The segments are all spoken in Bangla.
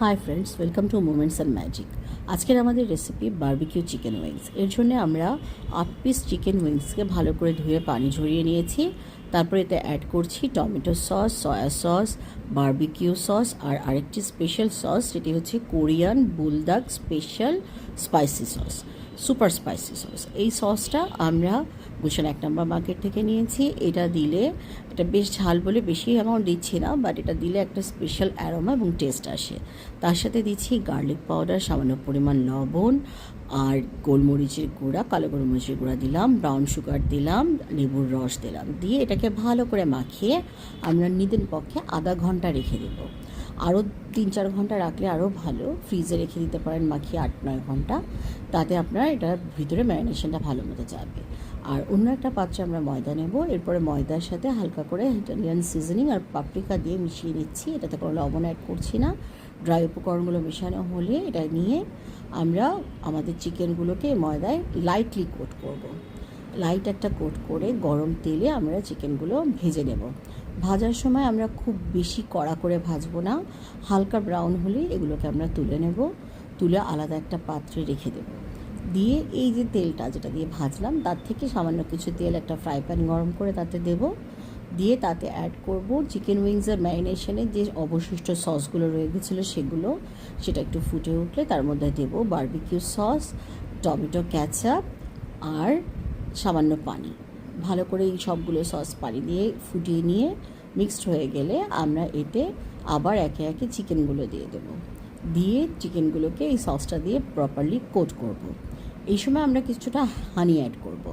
Hi friends welcome to moments and magic আজকের আমাদের রেসিপি বার্বিকিউ চিকেন উইংস এর জন্য আমরা আট পিস চিকেন উইংসকে ভালো করে ধুয়ে পানি ঝরিয়ে নিয়েছি। তারপরে এতে অ্যাড করছি tomato sauce soya sauce barbecue sauce আর আরেকটি স্পেশাল সস যেটি হচ্ছে Korean Buldak special spicy sauce super spicy sauce এই সসটা আমরা গুলশান এক নম্বর মার্কেট থেকে নিয়েছি। এটা দিলে, এটা বেশ ঝাল বলে বেশি অ্যামাউন্ট দিচ্ছি না বাট এটা দিলে একটা স্পেশাল অ্যারোমা এবং টেস্ট আসে। তার সাথে দিচ্ছি গার্লিক পাউডার সামান্য পরিমাণ লবণ আর গোলমরিচের গুঁড়া, কালো গোলমরিচের গুঁড়া দিলাম ব্রাউন সুগার দিলাম, লেবুর রস দিলাম। দিয়ে এটাকে ভালো করে মাখিয়ে আমরা নিদেন পক্ষে আধা ঘণ্টা রেখে দেবো। আরও তিন চার ঘণ্টা রাখলে আরও ভালো। ফ্রিজে রেখে দিতে পারেন মাখিয়ে আট নয় ঘণ্টা। তাতে আপনার এটার ভিতরে ম্যারিনেশনটা ভালো মতো যাবে। আর অন্য একটা পাত্রে আমরা ময়দা নেব। এরপরে ময়দার সাথে হালকা করে ইটালিয়ান সিজনিং আর পাপরিকা দিয়ে মিশিয়ে নিচ্ছি। এটাতে কোনো লবণ অ্যাড করছি না। ড্রাই উপকরণগুলো মেশানো হলে এটা নিয়ে আমরা আমাদের চিকেনগুলোকে ময়দায় লাইটলি কোট করব। লাইট একটা কোট করে গরম তেলে আমরা চিকেনগুলো ভেজে নেব। ভাজার সময় আমরা খুব বেশি কড়া করে ভাজবো না, হালকা ব্রাউন হলে এগুলোকে আমরা তুলে নেব, তুলে আলাদা একটা পাত্রে রেখে দেবো। দিয়ে এই যে তেলটা যেটা দিয়ে ভাজলাম, তার থেকে সামান্য কিছু তেল একটা ফ্রাই প্যান গরম করে তাতে দেব। দিয়ে তাতে অ্যাড করব চিকেন উইংসের ম্যারিনেশনে যে অবশিষ্ট সসগুলো রয়ে গেছিল সেগুলো, সেটা একটু ফুটে উঠলে তার মধ্যে দেব বার্বিকিউ সস টমেটো ক্যাচআপ আর সামান্য পানি ভালো করে এই সবগুলো সস পানি দিয়ে ফুটিয়ে নিয়ে মিক্সড হয়ে গেলে আমরা এতে আবার একে একে চিকেনগুলো দিয়ে দেবো দিয়ে চিকেনগুলোকে এই সসটা দিয়ে প্রপারলি কোট করব। এই সময় আমরা কিছুটা হানি অ্যাড করব।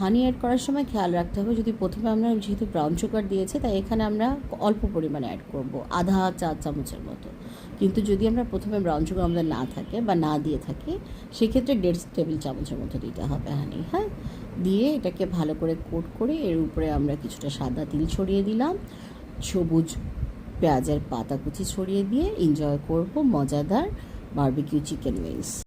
হানি অ্যাড করার সময় খেয়াল রাখতে হবে, যদি প্রথমে আমরা যেহেতু ব্রাউন সুগার দিয়েছি, তাই এখানে আমরা অল্প পরিমাণে অ্যাড করব, আধা চা চামচের মতো। কিন্তু যদি আমরা প্রথমে ব্রাউন সুগার আমাদের না থাকে বা না দিয়ে থাকি, সেক্ষেত্রে দেড় টেবিল চামচের মতো দিতে হবে হানি হ্যাঁ? দিয়ে এটাকে ভালো করে কোট করে এর উপরে আমরা কিছুটা সাদা তিল ছড়িয়ে দিলাম, সবুজ পেঁয়াজের পাতা কুচি ছড়িয়ে দিয়ে এনজয় করব মজাদার বার্বিকিউ চিকেন উইংস